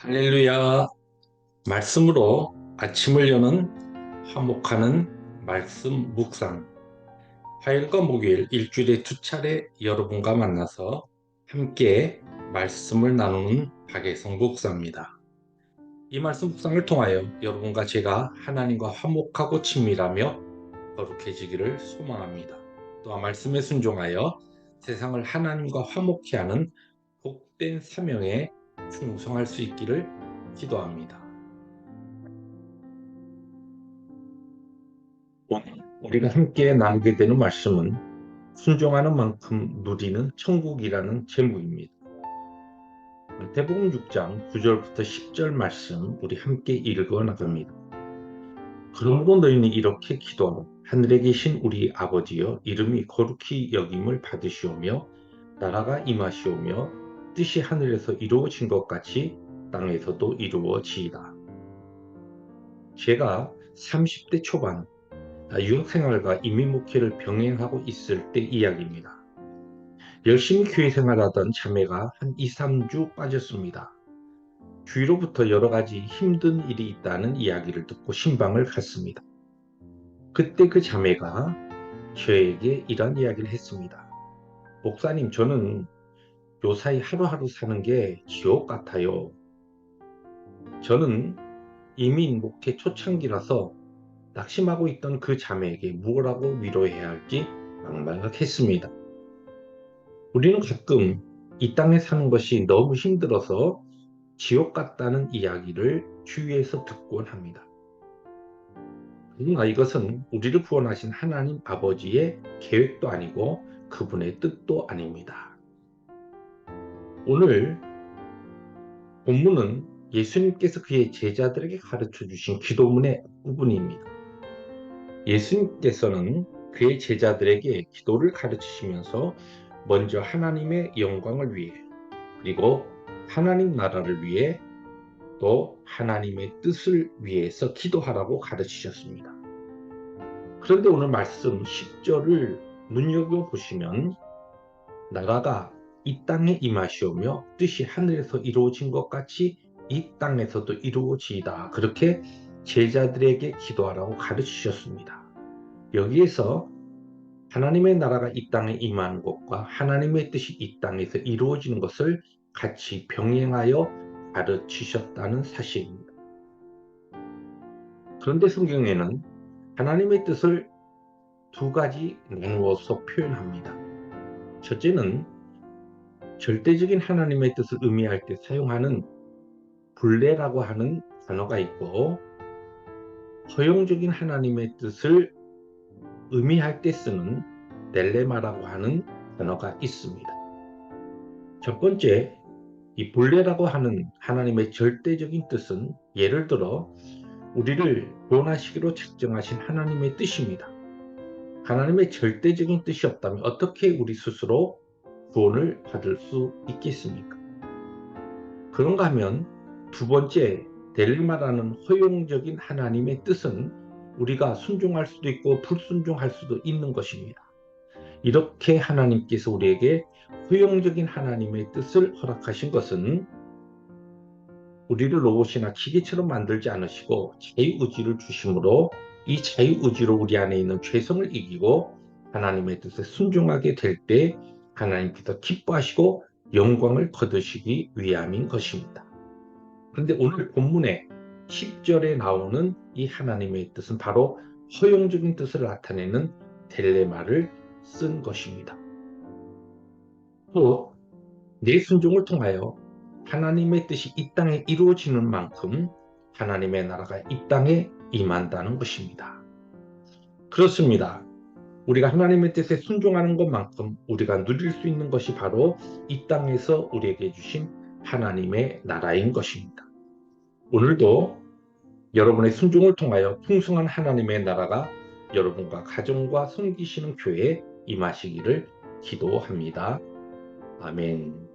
할렐루야. 말씀으로 아침을 여는 화목하는 말씀 묵상. 화요일과 목요일 일주일에 두 차례 여러분과 만나서 함께 말씀을 나누는 박예성 목사입니다. 이 말씀 묵상을 통하여 여러분과 제가 하나님과 화목하고 친밀하며 거룩해지기를 소망합니다. 또한 말씀에 순종하여 세상을 하나님과 화목케 하는 복된 사명에 충성할 수 있기를 기도합니다. 오늘 우리가 함께 나누게 되는 말씀은 순종하는 만큼 누리는 천국이라는 제목입니다. 대복음 6장 9절부터 10절 말씀 우리 함께 읽어 나갑니다. 그러므로 너희는 이렇게 기도하라. 하늘에 계신 우리 아버지여 이름이 거룩히 여김을 받으시오며 나라가 임하시오며 뜻이 하늘에서 이루어진 것 같이 땅에서도 이루어지이다. 제가 30대 초반 유학생활과 이민목회를 병행하고 있을 때 이야기입니다. 열심히 교회 생활하던 자매가 한 2, 3주 빠졌습니다. 주위로부터 여러 가지 힘든 일이 있다는 이야기를 듣고 신방을 갔습니다. 그때 그 자매가 저에게 이런 이야기를 했습니다. 목사님, 저는 요사이 하루하루 사는 게 지옥 같아요. 저는 이민 목회 초창기라서 낙심하고 있던 그 자매에게 무엇라고 위로해야 할지 막막했습니다. 우리는 가끔 이 땅에 사는 것이 너무 힘들어서 지옥 같다는 이야기를 주위에서 듣곤 합니다. 그러나 이것은 우리를 구원하신 하나님 아버지의 계획도 아니고 그분의 뜻도 아닙니다. 오늘 본문은 예수님께서 그의 제자들에게 가르쳐 주신 기도문의 부분입니다. 예수님께서는 그의 제자들에게 기도를 가르치시면서 먼저 하나님의 영광을 위해 그리고 하나님 나라를 위해 또 하나님의 뜻을 위해서 기도하라고 가르치셨습니다. 그런데 오늘 말씀 10절을 눈여겨보시면 나라가 이 땅에 임하시오며 뜻이 하늘에서 이루어진 것 같이 이 땅에서도 이루어지이다. 그렇게 제자들에게 기도하라고 가르치셨습니다. 여기에서 하나님의 나라가 이 땅에 임하는 것과 하나님의 뜻이 이 땅에서 이루어지는 것을 같이 병행하여 가르치셨다는 사실입니다. 그런데 성경에는 하나님의 뜻을 두 가지 나누어서 표현합니다. 첫째는 절대적인 하나님의 뜻을 의미할 때 사용하는 불례라고 하는 단어가 있고 허용적인 하나님의 뜻을 의미할 때 쓰는 델레마라고 하는 단어가 있습니다. 첫 번째, 이 불례라고 하는 하나님의 절대적인 뜻은 예를 들어 우리를 구원하시기로 책정하신 하나님의 뜻입니다. 하나님의 절대적인 뜻이 없다면 어떻게 우리 스스로 구원을 받을 수 있겠습니까? 그런가 하면 두 번째 델리마라는 허용적인 하나님의 뜻은 우리가 순종할 수도 있고 불순종할 수도 있는 것입니다. 이렇게 하나님께서 우리에게 허용적인 하나님의 뜻을 허락하신 것은 우리를 로봇이나 기계처럼 만들지 않으시고 자유의지를 주심으로 이 자유의지로 우리 안에 있는 죄성을 이기고 하나님의 뜻에 순종하게 될때 하나님께서 기뻐하시고 영광을 거두시기 위함인 것입니다. 그런데 오늘 본문에 10절에 나오는 이 하나님의 뜻은 바로 허용적인 뜻을 나타내는 델레마를 쓴 것입니다. 또 내 순종을 통하여 하나님의 뜻이 이 땅에 이루어지는 만큼 하나님의 나라가 이 땅에 임한다는 것입니다. 그렇습니다. 우리가 하나님의 뜻에 순종하는 것만큼 우리가 누릴 수 있는 것이 바로 이 땅에서 우리에게 주신 하나님의 나라인 것입니다. 오늘도 여러분의 순종을 통하여 풍성한 하나님의 나라가 여러분과 가정과 섬기시는 교회에 임하시기를 기도합니다. 아멘.